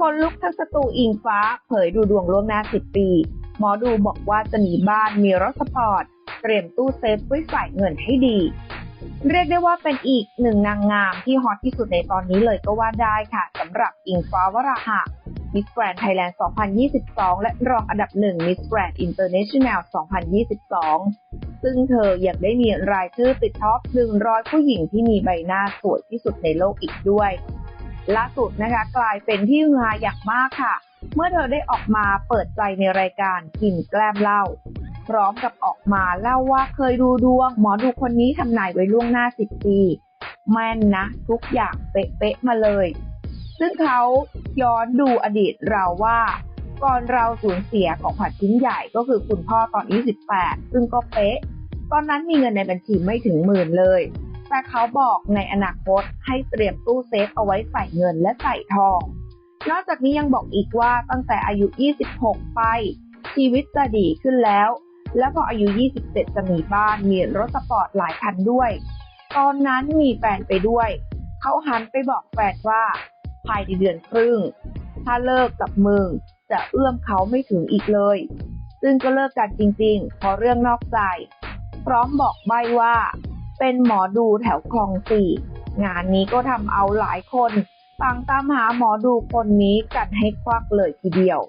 คนลุกทั้งสตูอิงฟ้า เผยดูดวงล่วงหน้า 10 ปี หมอดูบอกว่าจะหนีบ้านมีรถสปอร์ต เตรียมตู้เซฟไว้ใส่เงินให้ดี เรียกได้ว่าเป็นอีกหนึ่งนางงามที่ฮอตที่สุดในตอนนี้เลยก็ว่าได้ค่ะสำหรับอิงฟ้าวราหะมิสแกรนไทยแลนด์ 2022 และรองอันดับหนึ่งมิสแกรนอินเตอร์เนชั่นแนล 2022 ซึ่งเธออยังได้มีรายชื่อติดท็อป 100 ผู้หญิงที่มีใบหน้าสวยที่สุดในโลกอีกด้วย ล่าสุดนะคะกลายเป็นที่ฮือฮาอย่างมากค่ะ เมื่อเธอได้ออกมาเปิดใจในรายการกินแกล้มเล่าพร้อมกับออกมาเล่าว่าเคยดูดวง หมอดูคนนี้ทำนายไว้ล่วงหน้า10ปี แม่นนะ ทุกอย่างเป๊ะๆมาเลย ซึ่งเขาย้อนดูอดีตเราว่า ก่อนเราสูญเสียของขวัญชิ้นใหญ่ก็คือคุณพ่อตอนอายุ18 ซึ่งก็เป๊ะ ตอนนั้นมีเงินในบัญชีไม่ถึงหมื่นเลย แต่เขาบอกในอนาคตให้เตรียมตู้เซฟเอาไว้ใส่เงินและใส่ทอง นอกจากนี้ยังบอกอีกว่าตั้งแต่อายุ 26 ไป ชีวิตจะดีขึ้นแล้ว และพออายุ 27 จะมีบ้านมีรถสปอร์ตหลายคันด้วย ตอนนั้นมีแฟนไปด้วย เขาหันไปบอกแฟนว่า ภายในเดือนครึ่ง ถ้าเลิกกับมึงจะเอื้อมเขาไม่ถึงอีกเลย ซึ่งก็เลิกกันจริงๆเพราะเรื่องนอกใจ พร้อมบอกใบว่า เป็นหมอดูแถวคลองสี่ งานนี้ก็ทำเอาหลายคนต่างตามหาหมอดูคนนี้กันให้ควักเลยทีเดียว